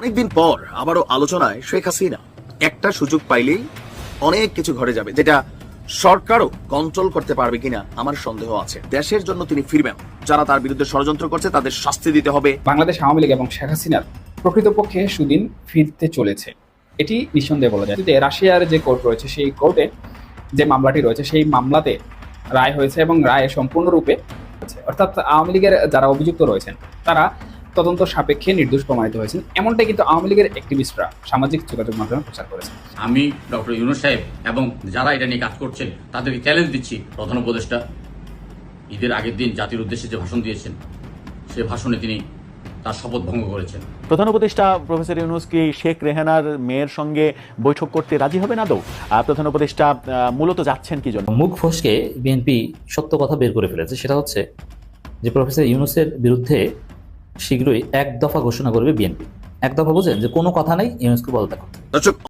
অনেকদিন পর আবারও আলোচনায় শেখ হাসিনা। একটা সুযোগ পাইলেই অনেক কিছু ঘটে যাবে, যেটা সরকারও কন্ট্রোল করতে পারবে কিনা আমার সন্দেহ আছে। দেশের জন্য তিনি ফিরবেন। যারা তার বিরুদ্ধে ষড়যন্ত্র করছে, তাদের শাস্তি দিতে হবে। বাংলাদেশ আওয়ামী লীগ এবং শেখ হাসিনার প্রকৃতপক্ষে সুদিন ফিরতে চলেছে। এটি নিঃসন্দেহে বলা যায়। রাশিয়ার যে কোর্ট রয়েছে, সেই কোর্টে যে মামলাটি রয়েছে, সেই মামলাতে রায় হয়েছে এবং রায় সম্পূর্ণরূপে অর্থাৎ আওয়ামী লীগের যারা অভিযুক্ত রয়েছেন, তারা তদন্ত সাপেক্ষে নির্দোষ প্রমাণিত হয়েছেন। এমনটাই কিন্তু আওয়ামী লীগের অ্যাক্টিভিস্টরা সামাজিক যোগাযোগ মাধ্যমে প্রচার করেছেন। আমি ডক্টর ইউনুস সাহেব এবং যারা এটা নিয়ে কাজ করছেন তাদেরকে চ্যালেঞ্জ দিচ্ছি প্রধান উপদেষ্টা। ঈদের আগের দিন জাতির উদ্দেশ্যে যে ভাষণ দিয়েছেন সে ভাষণে তিনি তার শপথ ভঙ্গ করেছেন। প্রধান উপদেষ্টা প্রফেসর ইউনুস কি শেখ রেহানার মেয়ের সঙ্গে বৈঠক করতে রাজি হবে না আহ, প্রধান উপদেষ্টা মূলত যাচ্ছেন কি জন্য? মুখ ফসকে বিএনপি সত্য কথা বের করে ফেলেছে সেটা হচ্ছে যে প্রফেসর ইউনুসের বিরুদ্ধে শীঘ্রই এক দফা ঘোষণা করবে বিএনপি। এক দফা বুঝেন যে কোনো কথা নেই, ইউনেস্কো পদত্যাগ করতে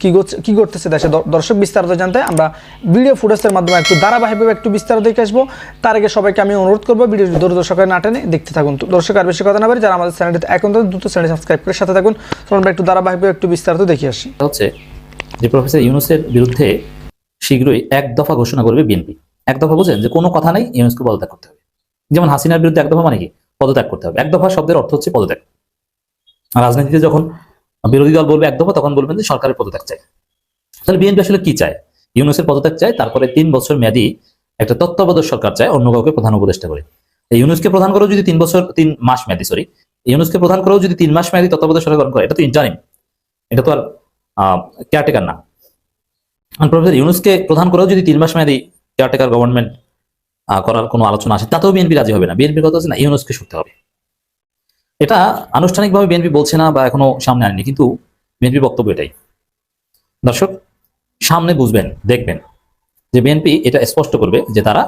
কি করতেছে দেশে? দর্শক বিস্তারিত জানতে আমরা ভিডিও ফুটেজের মাধ্যমে একটু ধারাবাহিকভাবে একটু বিস্তারিত দেখে আসব। তার আগে সবাইকে আমি অনুরোধ করব ভিডিও দূর দর্শকের না টেনে দেখতে থাকুন। দর্শক, আর বেশি কথা না পারি যারা আমাদের চ্যানেলটিতে এখন দ্রুত চ্যানেল সাবস্ক্রাইব করে সাথে থাকুন। আমরা একটু ধারাবাহিকভাবে একটু বিস্তারিত দেখে আসি। হচ্ছে যে প্রফেসর ইউনুসের বিরুদ্ধে শীঘ্রই এক দফা ঘোষণা করবে বিএনপি। এক দফা বুঝেন যে কোনো কথা নাই ইউনুসকে পদত্যাগ করতে হবে। যেমন হাসিনার বিরুদ্ধে এক দফা মানে কি? পদত্যাগ করতে হবে। এক দফা শব্দের অর্থ হচ্ছে পদত্যাগ। রাজনীতিতে যখন বিরোধী দল বলবে এক দফা তখন বলবেন যে সরকারের পদত্যাগ চাই। তাহলে বিএনপি আসলে কি চায়? ইউনুসের পদত্যাগ চায়, তারপরে তিন বছর মেয়াদি একটা তত্ত্বাবধায়ক সরকার চায়, অন্য কাউকে প্রধান উপদেষ্টা করে এই ইউনুসকে প্রধান করেও যদি তিন বছর, তিন মাস মেয়াদি সরি ইউনুসকে প্রধান করেও যদি তিন মাস মেয়াদি তত্ত্বাবধায়ক সরকার করে, এটা তো ইন্টারিম এটা তো আর কেয়ারটেকার না। প্রফেসর, ইউনুসকে প্রধান করেও যদি তিন মাস মেয়াদি কেয়ারটেকার গভর্নমেন্ট করার কোনো আলোচনা আসে, তাতেও বিএনপি রাজি হবে না। বিএনপির কথা হচ্ছে না, ইউনুসকে শুনতে হবে। এটা আনুষ্ঠানিকভাবে বিএনপি বলছে না বা এখনও সামনে আনেনি, কিন্তু বিএনপির বক্তব্য এটাই। দর্শক, সামনে বুঝবেন, দেখবেন যে বিএনপি এটা স্পষ্ট করবে যে তারা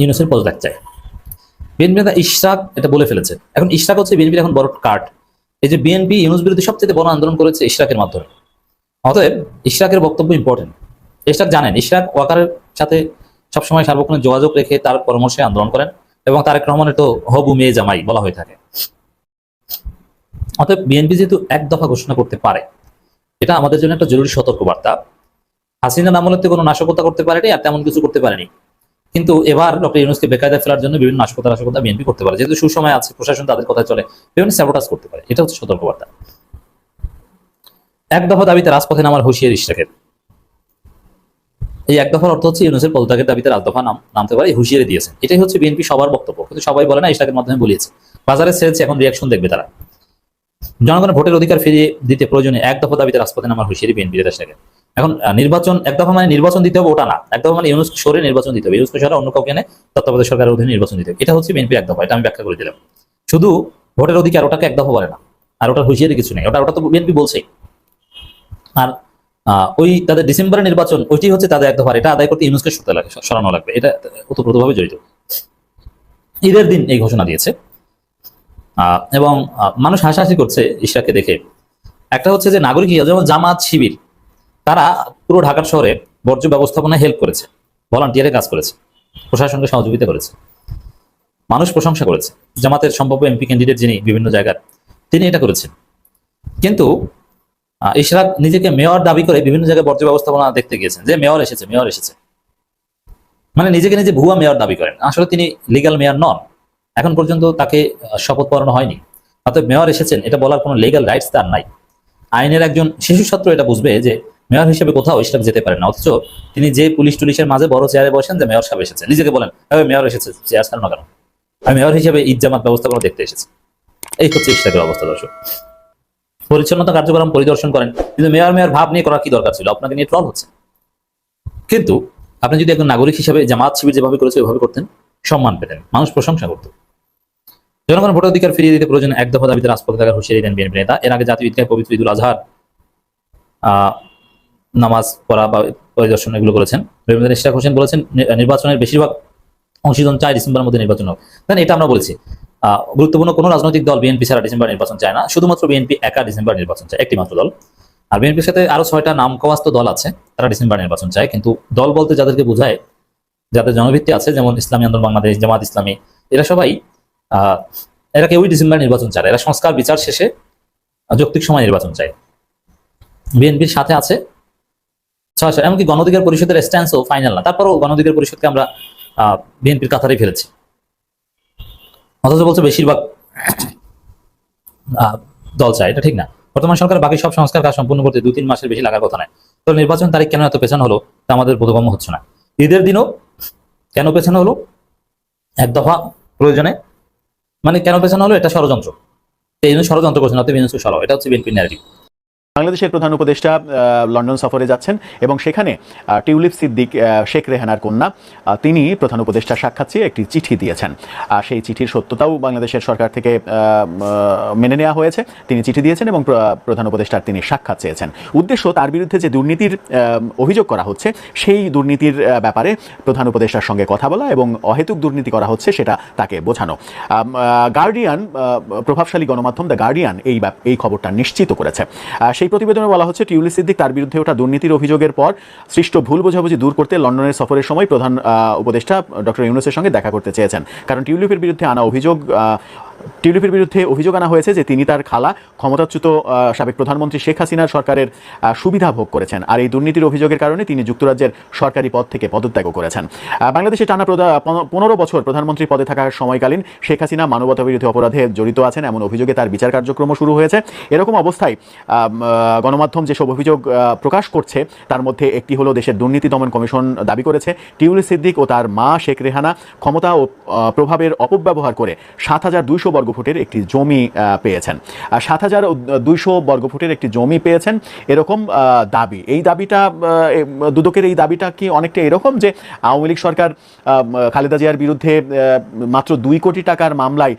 ইউনুসের পদত্যাগ চায়। বিএনপি নেতা ইশরাক এটা বলে ফেলেছে। এখন ইশরাক হচ্ছে বিএনপির এখন বড় কার্ড। এই যে বিএনপি ইউনুস বিরোধী সবচেয়ে বড় আন্দোলন করেছে ইশরাকের মাধ্যমে। অতএব ইশরাকের বক্তব্য ইম্পর্টেন্ট ইশরাক জানেন, ইশরাক ওয়াকারের সাথে সবসময় সার্বক্ষণিক যোগাযোগ রেখে তার পরামর্শে আন্দোলন করেন। এবং তারেক রহমানের তো হবু মেয়ে জামাই বলা হয়ে থাকে। অতএব বিএনপি যেহেতু এক দফা ঘোষণা করতে পারে, এটা আমাদের জন্য একটা জরুরি সতর্কবার্তা। হাসিনা আমলেতে কোনো নাশকতা করতে পারেনি আর তেমন কিছু করতে পারেনি। কিন্তু এবার ডক্টর ইউনুসকে বেকায়দায় ফেলার জন্য বিভিন্ন নাশকতা নাশকতা বিএনপি করতে পারে। যেহেতু সুসময় আছে, প্রশাসন তাদের কথা চলে, বিভিন্ন স্যাবোটাজ করতে পারে। এটা হচ্ছে সতর্কবার্তা। এক দফা দাবিতে রাজপথে নামার হুঁশিয়ার ইশরাকের এই এক দফার অর্থ হচ্ছে ইউনুসের পদত্যাগের দাবিতে রাজদফা নাম, নামতে পারে হুঁশিয়ারি দিয়েছে এটাই হচ্ছে বিএনপি সবার বক্তব্য। কিন্তু সবাই বলে না ইশরাকের মাধ্যমে বলিয়েছে। বাজারে ছেড়েছে এখন রিয়াকশন দেখবে তারা। জনগণের ভোটের অধিকার ফিরিয়ে দিতে প্রয়োজনে এক দফা দাবিতে রাজপথে নামার হুঁশিয়ারি বিএনপি ইশরাকের এখন নির্বাচন, এক দফা মানে নির্বাচন দিতে হবে, ওটা না। এক দফা মানে ইউনুস সরে নির্বাচন দিতে হবে। ইউনুস সরে অন্য কাউকে এনে তত্ত্বাবধায়ক সরকারের অধীনে নির্বাচন দিতে হবে। এটা হচ্ছে বিএনপির এক দফা, এটা আমি ব্যাখ্যা করে দিলাম। শুধু ভোটের অধিকার ওটাকে এক দফা বলে না। আর ওটার হুঁশিয়ারি কিছু নেই। ওটা ওটা তো বিএনপি বলছেই। আর ওই তাদের ডিসেম্বরের নির্বাচন ওইটি হচ্ছে তাদের এক দফা এটা আদায় করতে ইউনুসকে সরতে লাগে সরানো লাগবে। এটা ওতপ্রোতভাবে জড়িত। ঈদের দিন এই ঘোষণা দিয়েছে। এবং মানুষ হাসাহাসি করছে ইশরাককে দেখে। একটা হচ্ছে যে নাগরিক যেমন জামাত শিবির, তারা পুরো ঢাকার শহরে বর্জ্য ব্যবস্থাপনায় হেল্প করেছে ভলান্টিয়ারে কাজ করেছে, প্রশাসনকে সহযোগিতা করেছে। মানুষ প্রশংসা করেছে। জামাতের সম্ভাব্য এমপি ক্যান্ডিডেট যিনি বিভিন্ন জায়গার, তিনি এটা করেছেন। কিন্তু ইশরাক নিজেকে মেয়র দাবি করে বিভিন্ন জায়গায় বর্জ্য ব্যবস্থাপনা দেখতে গিয়েছেন যে মেয়র এসেছে মেয়র এসেছে। মানে নিজেকে নিজে ভুয়া মেয়র দাবি করেন। আসলে তিনি লিগ্যাল মেয়র নন। এখন পর্যন্ত তাকে শপথ পড়ানো হয়নি। অর্থাৎ মেয়র এসেছেন, এটা বলার কোনো লিগাল রাইটস তার নাই। আইনের একজন শিশু ছাত্র এটা বুঝবে যে মেয়র হিসেবে কোথাও ইশরাক যেতে পারে না। অথচ তিনি যে পুলিশ টুলিশের মাঝে বড় চেয়ারে বসেন যে মেয়র সাহেব এসেছে নিজেকে বলেন মেয়র এসেছে, চেয়ার ছাড়ো না কেন? আমি মেয়র হিসেবে ইজ্জামাত ব্যবস্থাপনা দেখতে এসেছি। এই হচ্ছে ইশরাকের অবস্থা, দর্শক। পরিচ্ছন্নতা কার্যক্রম পরিদর্শন করেন। কিন্তু মেয়র মেয়র ভাব নিয়ে করার কি দরকার ছিল? আপনাকে নিয়ে ট্রল হচ্ছে। কিন্তু আপনি যদি একজন নাগরিক হিসেবে জামাত শিবির যেভাবে করেছে, ওইভাবে করতেন, সম্মান পেতেন, মানুষ প্রশংসা করত। জনগণ ভোটাধিকার ফিরিয়ে দিতে প্রয়োজন এক দফা দাবিতে রাজপথে থাকার হুঁশিয়ারি দেন বিএনপি নেতা। এর আগে জাতীয় ঈদগাহ পবিত্র ঈদুল আজহার নামাজ পড়া বা পরিদর্শন এগুলো করেছেন। রবীন্দ্র ইশরাক হোসেন বলেছেন নির্বাচনের বেশিরভাগ অংশীজন চায় ডিসেম্বরের মধ্যে নির্বাচন হোক। দেন এটা আমরা বলেছি। গুরুত্বপূর্ণ কোনো রাজনৈতিক দল বিএনপি ছাড়া ডিসেম্বর নির্বাচন চায় না। শুধুমাত্র বিএনপি একা ডিসেম্বর নির্বাচন চায়, একটি মাত্র দল। আর বিএনপির সাথে আরও ছয়টা নাম কওয়াস্ত দল আছে, তারা ডিসেম্বর নির্বাচন চায়। কিন্তু দল বলতে যাদেরকে বোঝায়, যাদের জনভিত্তি আছে, যেমন ইসলামী আন্দোলন, বাংলাদেশ, জামাত ইসলামী, এরা সবাই এরা কেউই ডিসেম্বর নির্বাচন চায় এরা সংস্কার বিচার শেষে যৌক্তিক সময় নির্বাচন চায়। বিএনপির সাথে আছে ছয়শো এমনকি গণঅধিকার পরিষদের স্ট্যান্সও ফাইনাল না। তারপরও গণঅধিকার পরিষদকে আমরা বিএনপির কাতারে ফেলেছি। অথচ বলছে বেশিরভাগ দল চায়। এটা ঠিক না। বর্তমান সরকার বাকি সব সংস্কার কাজ সম্পূর্ণ করতে দু তিন মাসের বেশি লাগার কথা নয়। তবে নির্বাচন তারিখ কেন এত পেছানো হলো, তা আমাদের বোধগম্য হচ্ছে না। ঈদের দিনও কেন পেছানো হলো? এক দফা প্রয়োজনে। মানে কেন পেছানো হলো? এটা ষড়যন্ত্র। এই জন্য ষড়যন্ত্র করছে না ইউনুসকে সরাও। এটা হচ্ছে বিএনপি ন্যারেটিভ বাংলাদেশের প্রধান উপদেষ্টা লন্ডন সফরে যাচ্ছেন এবং সেখানে টিউলিপ সিদ্দিক শেখ রেহানার কন্যা তিনি প্রধান উপদেষ্টা সাক্ষাৎ একটি চিঠি দিয়েছেন। আর সেই চিঠির সত্যতাও বাংলাদেশের সরকার থেকে মেনে নেওয়া হয়েছে। তিনি চিঠি দিয়েছেন এবং প্র- প্রধান উপদেষ্টার তিনি সাক্ষাৎ চেয়েছেন। উদ্দেশ্য তার বিরুদ্ধে যে দুর্নীতির অভিযোগ করা হচ্ছে সেই দুর্নীতির ব্যাপারে প্রধান উপদেষ্টার সঙ্গে কথা বলা এবং অহেতুক দুর্নীতি করা হচ্ছে সেটা তাকে বোঝানো। গার্ডিয়ান প্রভাবশালী গণমাধ্যম দ্য গার্ডিয়ান এই এই খবরটা নিশ্চিত করেছে। আহ, সেই প্রতিবেদনে বলা হচ্ছে টিউলি সিদ্দিক তার বিরুদ্ধে ওঠা দুর্নীতির অভিযোগের পর সৃষ্ট ভুল বোঝাবুঝি দূর করতে লন্ডনের সফরের সময় প্রধান উপদেষ্টা ডক্টর ইউনুসের সঙ্গে দেখা করতে চেয়েছেন। কারণ টিউলিপের বিরুদ্ধে আনা অভিযোগ টিউলিপের বিরুদ্ধে অভিযোগ আনা হয়েছে যে তিনি তার খালা ক্ষমতাচ্যুত সাবেক প্রধানমন্ত্রী শেখ হাসিনার সরকারের সুবিধা ভোগ করেছেন। আর এই দুর্নীতির অভিযোগের কারণে তিনি যুক্তরাজ্যের সরকারি পদ থেকে পদত্যাগও করেছেন। বাংলাদেশে টানা পনেরো বছর প্রধানমন্ত্রী পদে থাকার সময়কালীন শেখ হাসিনা মানবতা বিরোধী অপরাধে জড়িত আছেন। এমন অভিযোগে তার বিচার কার্যক্রম শুরু হয়েছে। এরকম অবস্থায় গণমাধ্যম যেসব অভিযোগ প্রকাশ করছে, তার মধ্যে একটি হলো দেশের দুর্নীতি দমন কমিশন দাবি করেছে। টিউলি সিদ্দিক ও তার মা শেখ রেহানা ক্ষমতা ও প্রভাবের অপব্যবহার করে সাত হাজার দুইশো বর্গফুটের একটি জমি পেয়েছেন। সাত হাজার দুইশো বর্গফুটের একটি জমি পেয়েছেন। এরকম দাবি। এই দাবিটা দুদকের এই দাবিটা কি অনেকটা এরকম যে আওয়ামী লীগ সরকার খালেদা জিয়ার বিরুদ্ধে মাত্র দুই কোটি টাকার মামলায়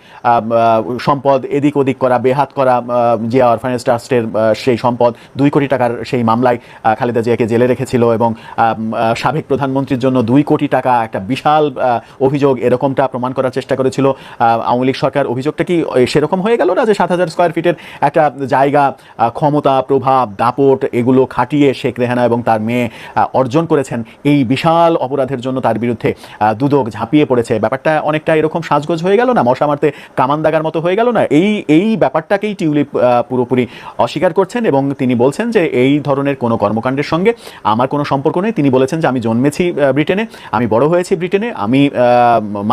সম্পদ এদিক ওদিক করা, বেহাত করা জিয়া অরফানেজ ট্রাস্টের সেই সম্পদ দুই কোটি টাকার সেই মামলায় খালেদা জিয়াকে জেলে রেখেছিল এবং সাবেক প্রধানমন্ত্রীর জন্য দুই কোটি টাকা একটা বিশাল অভিযোগ এরকমটা প্রমাণ করার চেষ্টা করেছিল আওয়ামী লীগ সরকার। অভিযোগটা কি সেরকম হয়ে গেল না যে সাত হাজার স্কোয়ার ফিটের একটা জায়গা ক্ষমতা, প্রভাব, দাপট, এগুলো খাটিয়ে শেখ রেহানা এবং তার মেয়ে অর্জন করেছেন? এই বিশাল অপরাধের জন্য তার বিরুদ্ধে দুদক ঝাঁপিয়ে পড়েছে। ব্যাপারটা অনেকটা এরকম সাজগোজ হয়ে গেল না? মশা মারতে কামান দাগার মতো হয়ে গেল না? এই এই ব্যাপারটাকেই টিউলিপ পুরোপুরি অস্বীকার করছেন এবং তিনি বলছেন যে এই ধরনের কোনো কর্মকাণ্ডের সঙ্গে আমার কোনো সম্পর্ক নেই। তিনি বলেছেন যে আমি জন্মেছি ব্রিটেনে, আমি বড় হয়েছি ব্রিটেনে, আমি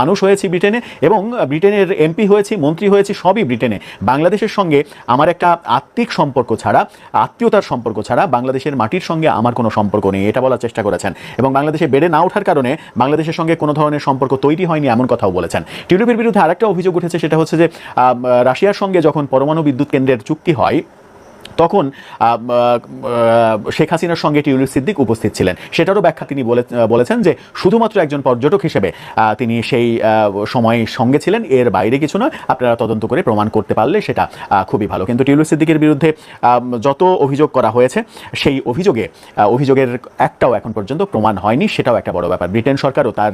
মানুষ হয়েছি ব্রিটেনে এবং ব্রিটেনের এমপি হয়েছি মন্ত্রী হয়েছি সবই ব্রিটেনে। বাংলাদেশের সঙ্গে আমার একটা আত্মিক সম্পর্ক ছাড়া, আত্মীয়তার সম্পর্ক ছাড়া বাংলাদেশের মাটির সঙ্গে আমার কোনো সম্পর্ক নেই, এটা বলার চেষ্টা করেছেন। এবং বাংলাদেশে বেড়ে না ওঠার কারণে বাংলাদেশের সঙ্গে কোনো ধরনের সম্পর্ক তৈরি হয়নি এমন কথাও বলেছেন। টিউলিপের বিরুদ্ধে আরেকটা অভিযোগ উঠেছে, সেটা হচ্ছে যে রাশিয়ার সঙ্গে যখন পরমাণু বিদ্যুৎ কেন্দ্রের চুক্তি হয় তখন শেখ হাসিনার সঙ্গে টিউলিপ সিদ্দিক উপস্থিত ছিলেন। সেটারও ব্যাখ্যা তিনি বলেছেন যে শুধুমাত্র একজন পর্যটক হিসেবে তিনি সেই সময় সঙ্গে ছিলেন, এর বাইরে কিছু নয়, আপনারা তদন্ত করে প্রমাণ করতে পারলে সেটা খুবই ভালো। কিন্তু টিউলিপ সিদ্দিকের বিরুদ্ধে যত অভিযোগ করা হয়েছে, সেই অভিযোগে অভিযোগের একটাও এখন পর্যন্ত প্রমাণ হয়নি, সেটাও একটা বড় ব্যাপার। ব্রিটেন সরকারও তার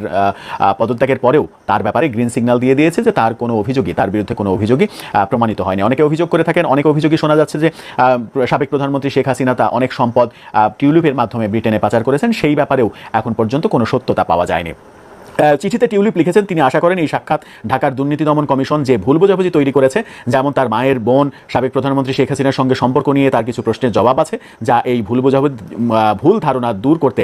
পদত্যাগের পরেও তার ব্যাপারে গ্রিন সিগন্যাল দিয়ে দিয়েছে যে তার কোনো অভিযোগই, তার বিরুদ্ধে কোনো অভিযোগই প্রমাণিত হয়নি। অনেকে অভিযোগ করে থাকেন, অনেক অভিযোগই শোনা যাচ্ছে যে সাবেক প্রধানমন্ত্রী শেখ হাসিনা তা অনেক সম্পদ টিউলিপের মাধ্যমে ব্রিটেনে পাচার করেছেন, সেই ব্যাপারেও এখন পর্যন্ত কোনো সত্যতা পাওয়া যায়নি। চিঠিতে টিউলিপ লিখেছেন, তিনি আশা করেন এই সাক্ষাৎ ঢাকার দুর্নীতি দমন কমিশন যে ভুল বোঝাবুঝি তৈরি করেছে, যেমন তার মায়ের বোন, সাবেক প্রধানমন্ত্রী শেখ হাসিনার সঙ্গে সম্পর্ক নিয়ে তার কিছু প্রশ্নের জবাব আছে, যা এই ভুল বোঝাবুঝি ভুল ধারণা দূর করতে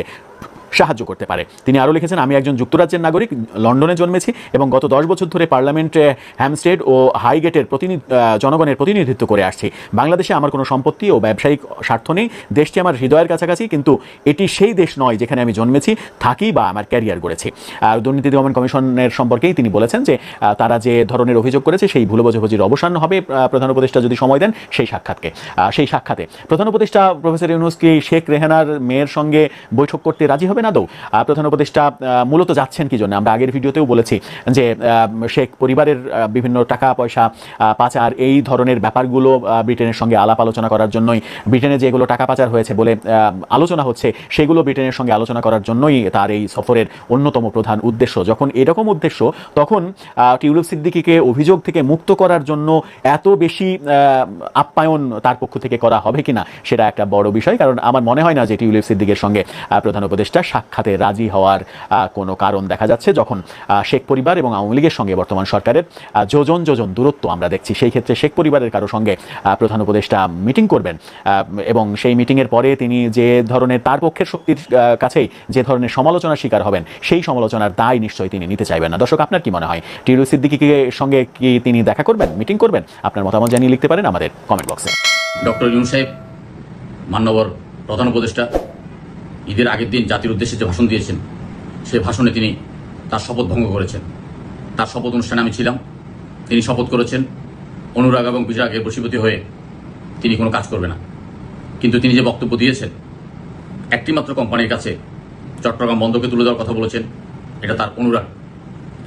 সাহায্য করতে পারে। তিনি আরও লিখেছেন, আমি একজন যুক্তরাজ্যের নাগরিক, লন্ডনে জন্মেছি এবং গত দশ বছর ধরে পার্লামেন্টে হ্যামস্টেড ও হাইগেটের প্রতিনিধি জনগণের প্রতিনিধিত্ব করে আসছি। বাংলাদেশে আমার কোনো সম্পত্তি ও ব্যবসায়িক স্বার্থ নেই। দেশটি আমার হৃদয়ের কাছাকাছি, কিন্তু এটি সেই দেশ নয় যেখানে আমি জন্মেছি, থাকি বা আমার ক্যারিয়ার গড়েছি। আর দুর্নীতি দমন কমিশনের সম্পর্কেই তিনি বলেছেন যে তারা যে ধরনের অভিযোগ করেছে, সেই ভুল বোঝাবুঝির অবসান হবে। প্রধান উপদেষ্টা যদি সময় দেন, সেই সাক্ষাৎকে সেই সাক্ষাতে। প্রধান উপদেষ্টা প্রফেসর ইউনুস কি শেখ রেহানার মেয়ের সঙ্গে বৈঠক করতে রাজি হবেন আদৌ আহ, প্রধান উপদেষ্টা মূলত যাচ্ছেন কি জন্য? আমরা আগের ভিডিওতেও বলেছি যে শেখ পরিবারের বিভিন্ন টাকা পয়সা পাচার এই ধরনের ব্যাপারগুলো ব্রিটেনের সঙ্গে আলাপ আলোচনা করার জন্যই ব্রিটেনে যেগুলো টাকা পাচার হয়েছে বলে আলোচনা হচ্ছে সেগুলো ব্রিটেনের সঙ্গে আলোচনা করার জন্যই তার এই সফরের অন্যতম প্রধান উদ্দেশ্য। যখন এরকম উদ্দেশ্য তখন টিউলিপ সিদ্দিকিকে অভিযোগ থেকে মুক্ত করার জন্য এত বেশি আপ্যায়ন তার পক্ষ থেকে করা হবে কিনা সেটা একটা বড় বিষয়। কারণ আমার মনে হয় না যে টিউলিপ সিদ্দিকের সঙ্গে প্রধান উপদেষ্টা সাক্ষাতে রাজি হওয়ার কোনো কারণ দেখা যাচ্ছে যখন শেখ পরিবার এবং আওয়ামী লীগের সঙ্গে বর্তমান সরকারের যোজন যোজন দূরত্ব আমরা দেখছি। সেই ক্ষেত্রে শেখ পরিবারের কারও সঙ্গে প্রধান উপদেষ্টা মিটিং করবেন এবং সেই মিটিংয়ের পরে তিনি যে ধরনের তার পক্ষের শক্তির কাছেই যে ধরনের সমালোচনার শিকার হবেন, সেই সমালোচনার দায় নিশ্চয়ই তিনি নিতে চাইবেন না। দর্শক, আপনার কি মনে হয়? টিউলিপ সিদ্দিকিকে সঙ্গে কি তিনি দেখা করবেন, মিটিং করবেন? আপনার মতামত জানিয়ে লিখতে পারেন আমাদের কমেন্ট বক্সে। ডক্টর ইউন সাহেব, মান্যবর প্রধান উপদেষ্টা ঈদের আগের দিন জাতির উদ্দেশ্যে যে ভাষণ দিয়েছেন সেই ভাষণে তিনি তার শপথ ভঙ্গ করেছেন। তার শপথ অনুষ্ঠানে আমি ছিলাম। তিনি শপথ করেছেন, অনুরাগ এবং বিরাগের বশীভূতি হয়ে তিনি কোনো কাজ করবে না। কিন্তু তিনি যে বক্তব্য দিয়েছেন, একটিমাত্র কোম্পানির কাছে চট্টগ্রাম বন্ধকে তুলে দেওয়ার কথা বলেছেন, এটা তার অনুরাগ।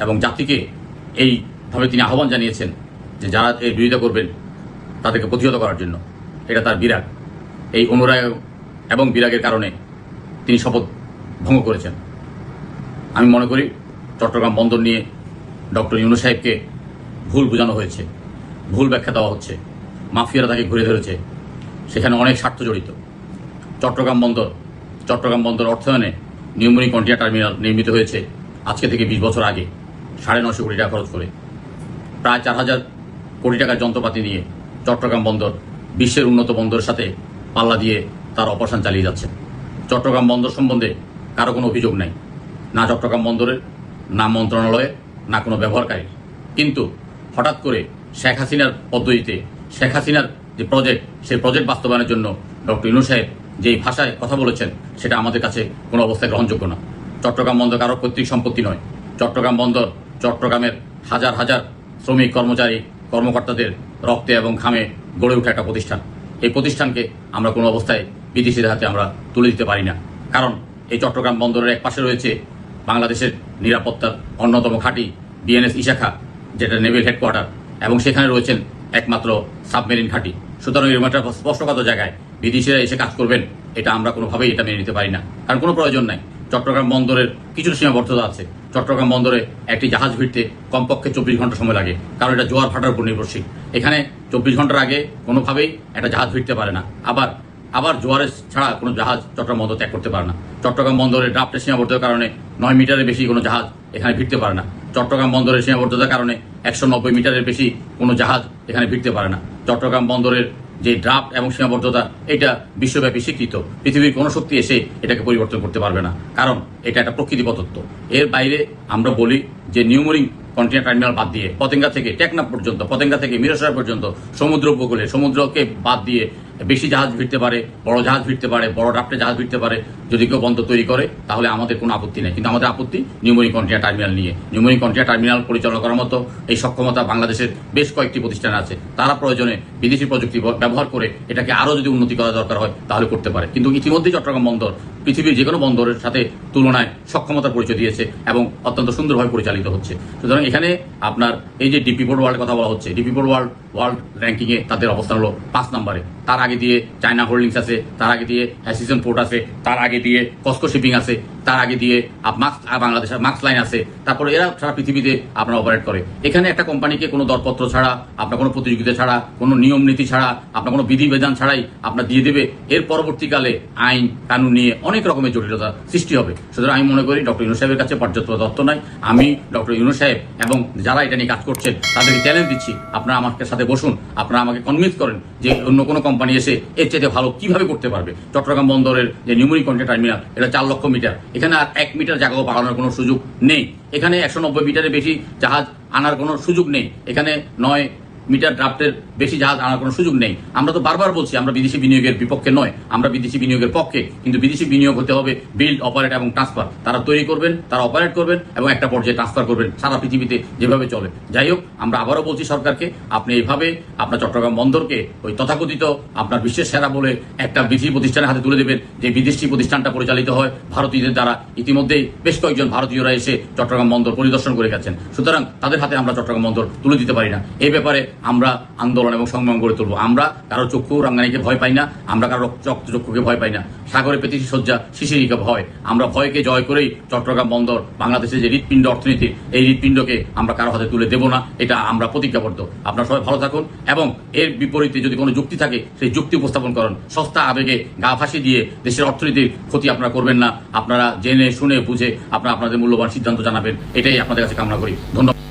এবং জাতিকে এইভাবে তিনি আহ্বান জানিয়েছেন যে যারা এর বিরোধিতা করবেন, তাদেরকে প্রতিহত করার জন্য। এটা তার বিরাগ। এই অনুরাগ এবং বিরাগের কারণে তিনি শপথ ভঙ্গ করেছেন। আমি মনে করি চট্টগ্রাম বন্দর নিয়ে ডক্টর ইউনু সাহেবকে ভুল বোঝানো হয়েছে, ভুল ব্যাখ্যা দেওয়া হচ্ছে, মাফিয়ারা তাকে ঘুরে ধরেছে। সেখানে অনেক স্বার্থ জড়িত। চট্টগ্রাম বন্দর চট্টগ্রাম বন্দর অর্থায়নে নিয়মনী কন্টিয়া টার্মিনাল নির্মিত হয়েছে আজকে থেকে বিশ বছর আগে, সাড়ে নশো কোটি টাকা খরচ করে। প্রায় চার হাজার কোটি টাকার যন্ত্রপাতি নিয়ে চট্টগ্রাম বন্দর বিশ্বের উন্নত বন্দরের সাথে পাল্লা দিয়ে তার অপারেশন চালিয়ে যাচ্ছে। চট্টগ্রাম বন্দর সম্বন্ধে কারও কোনো অভিযোগ নাই। না চট্টগ্রাম বন্দরের, না মন্ত্রণালয়ে না কোনো ব্যবহারকারী কিন্তু হঠাৎ করে শেখ হাসিনার পদ্ধতিতে, শেখ হাসিনার যে প্রজেক্ট সেই প্রজেক্ট বাস্তবায়নের জন্য ডক্টর ইনু সাহেব যেই ভাষায় কথা বলেছেন, সেটা আমাদের কাছে কোনো অবস্থায় গ্রহণযোগ্য না। চট্টগ্রাম বন্দর কারও পৈতৃক সম্পত্তি নয়। চট্টগ্রাম বন্দর চট্টগ্রামের হাজার হাজার শ্রমিক, কর্মচারী, কর্মকর্তাদের রক্তে এবং ঘামে গড়ে ওঠা একটা প্রতিষ্ঠান। এই প্রতিষ্ঠানকে আমরা কোনো অবস্থায় বিদেশিদের হাতে আমরা তুলে দিতে পারি না। কারণ এই চট্টগ্রাম বন্দরের এক পাশে রয়েছে বাংলাদেশের নিরাপত্তার অন্যতম ঘাঁটি বিএনএস ইশাখা, যেটা নেভেল হেডকোয়ার্টার, এবং সেখানে রয়েছেন একমাত্র সাবমেরিন ঘাঁটি। সুতরাং এরকম একটা স্পষ্টগত জায়গায় বিদেশিরা এসে কাজ করবেন, এটা আমরা কোনোভাবেই এটা মেনে নিতে পারি না। কারণ কোনো প্রয়োজন নাই। চট্টগ্রাম বন্দরের কিছু সীমাবদ্ধতা আছে। চট্টগ্রাম বন্দরে একটি জাহাজ ভিড়তে কমপক্ষে চব্বিশ ঘণ্টা সময় লাগে, কারণ এটা জোয়ার ভাটার উপর নির্ভরশীল। এখানে চব্বিশ ঘণ্টার আগে কোনোভাবেই একটা জাহাজ ভিড়তে পারে না। আবার আবার জোয়ারের ছাড়া কোনো জাহাজ চট্টগ্রাম বন্দর ত্যাগ করতে পারে না। চট্টগ্রাম বন্দরের ড্রাফটের সীমাবদ্ধতার কারণে নয় মিটারের বেশি কোনো জাহাজ এখানে ভিড়তে পারে না। চট্টগ্রাম বন্দরের সীমাবদ্ধতার কারণে একশো নব্বই মিটারের বেশি কোনো জাহাজ এখানে ভিড়তে পারে না। চট্টগ্রাম বন্দরের যে ড্রাফট এবং সীমাবদ্ধতা, এটা বিশ্বব্যাপী স্বীকৃত। পৃথিবীর কোনো শক্তি এসে এটাকে পরিবর্তন করতে পারবে না। কারণ এটা একটা প্রকৃতি পদত্ব এর বাইরে আমরা বলি যে নিউমোরিং কন্টেনার টার্মিনাল বাদ দিয়ে পতেঙ্গা থেকে টেকনাপ পর্যন্ত, পতেঙ্গা থেকে মিরাসরা পর্যন্ত সমুদ্র উপকূলে, সমুদ্রকে বাদ দিয়ে বেশি জাহাজ ভিড়তে পারে, বড় জাহাজ ভিড়তে পারে, বড় ড্রাফটে জাহাজ ভিড়তে পারে, যদি কেউ বন্দর তৈরি করে, তাহলে আমাদের কোনো আপত্তি নেই। কিন্তু আমাদের আপত্তি নিউমোরিং কন্টেনার টার্মিনাল নিয়ে। নিউমোরিং কন্টেনার টার্মিনাল পরিচালনা করার মতো এই সক্ষমতা বাংলাদেশের বেশ কয়েকটি প্রতিষ্ঠান আছে। তারা প্রয়োজনে বিদেশি প্রযুক্তি ব্যবহার করে এটাকে আরও যদি উন্নতি করা দরকার হয়, তাহলে করতে পারে। কিন্তু ইতিমধ্যেই চট্টগ্রাম বন্দর পৃথিবীর যে কোনো বন্দরের সাথে তুলনায় সক্ষমতার পরিচয় দিয়েছে এবং অত্যন্ত সুন্দরভাবে পরিচালিত হচ্ছে। সুতরাং এখানে আপনার এই যে ডিপি পোর্ট ওয়ার্ল্ড কথা বলা হচ্ছে, ডিপি পোর্ট ওয়ার্ল্ড ওয়ার্ল্ড র্যাঙ্কিংয়ে তাদের অবস্থান হলো পাঁচ নম্বরে। তার আগে আগে দিয়ে চায়না হোল্ডিংস আছে, তার আগে দিয়ে অ্যাসিজন পোর্ট আছে, তার আগে দিয়ে কস্কো শিপিং আছে, তার আগে দিয়ে মাক্স বাংলাদেশের মাক্স লাইন আছে। তারপরে এরা সারা পৃথিবীতে আপনার অপারেট করে। এখানে একটা কোম্পানিকে কোনো দরপত্র ছাড়া, আপনার কোনো প্রতিযোগিতা ছাড়া, কোনো নিয়ম নীতি ছাড়া, আপনার কোনো বিধিবিধান ছাড়াই আপনার দিয়ে দেবে। এর পরবর্তীকালে আইন, কানুন নিয়ে অনেক রকমের জটিলতা সৃষ্টি হবে। সুতরাং আমি মনে করি ডক্টর ইউনুস সাহেবের কাছে পর্যাপ্ত তথ্য নাই। আমি ডক্টর ইউনুস সাহেব এবং যারা এটা নিয়ে কাজ করছেন, তাদেরকে চ্যালেঞ্জ দিচ্ছি। আপনারা আমার সাথে বসুন, আপনারা আমাকে কনভিন্স করেন যে অন্য কোনো কোম্পানি এসে এর চাইতে ভালো কীভাবে করতে পারবে? চট্টগ্রাম বন্দরের যে নিউমনি কন্টেন্ট টার্মিনাল, এটা চার লক্ষ মিটার। এখানে আর এক মিটার জায়গাও বাড়ানোর কোনো সুযোগ নেই। এখানে একশো নব্বই মিটারের বেশি জাহাজ আনার কোনো সুযোগ নেই। এখানে নয় মিটার ড্রাফটের বেশি জাহাজ আনার কোনো সুযোগ নেই। আমরা তো বারবার বলছি, আমরা বিদেশি বিনিয়োগের বিপক্ষে নয়, আমরা বিদেশি বিনিয়োগের পক্ষে। কিন্তু বিদেশি বিনিয়োগ হতে হবে বিল্ড অপারেট এবং ট্রান্সফার তারা তৈরি করবেন, তারা অপারেট করবেন এবং একটা পর্যায়ে ট্রান্সফার করবেন সারা পৃথিবীতে যেভাবে চলে। যাই হোক, আমরা আবারও বলছি সরকারকে, আপনি এইভাবে আপনার চট্টগ্রাম বন্দরকে ওই তথাকথিত আপনার বিশ্বের সেরা বলে একটা বিদেশি প্রতিষ্ঠানের হাতে তুলে দেবেন, যে বিদেশি প্রতিষ্ঠানটা পরিচালিত হয় ভারতীয়দের দ্বারা। ইতিমধ্যেই বেশ কয়েকজন ভারতীয়রা এসে চট্টগ্রাম বন্দর পরিদর্শন করে গেছেন। সুতরাং তাদের হাতে আমরা চট্টগ্রাম বন্দর তুলে দিতে পারি না। এই ব্যাপারে আমরা আন্দোলন এবং সংগ্রাম গড়ে তুলবো। আমরা কারও চক্ষু রাঙ্গানিকে ভয় পাই না, আমরা কারও রক্ত চক্ষুকে ভয় পাই না। সাগরে পেতিসি সজ্জা শিশিরিকে ভয়। আমরা ভয়কে জয় করেই চট্টগ্রাম বন্দর, বাংলাদেশের যে হৃৎপিণ্ড অর্থনীতি, এই হৃৎপিণ্ডকে আমরা কারও হাতে তুলে দেব না, এটা আমরা প্রতিজ্ঞাবদ্ধ। আপনারা সবাই ভালো থাকুন এবং এর বিপরীতে যদি কোনো যুক্তি থাকে, সেই যুক্তি উপস্থাপন করুন। সস্তা আবেগে গা ফাঁসি দিয়ে দেশের অর্থনীতির ক্ষতি আপনারা করবেন না। আপনারা জেনে, শুনে, বুঝে আপনারা আপনাদের মূল্যবান সিদ্ধান্ত জানাবেন। এটাই আপনাদের কাছে কামনা করি। ধন্যবাদ।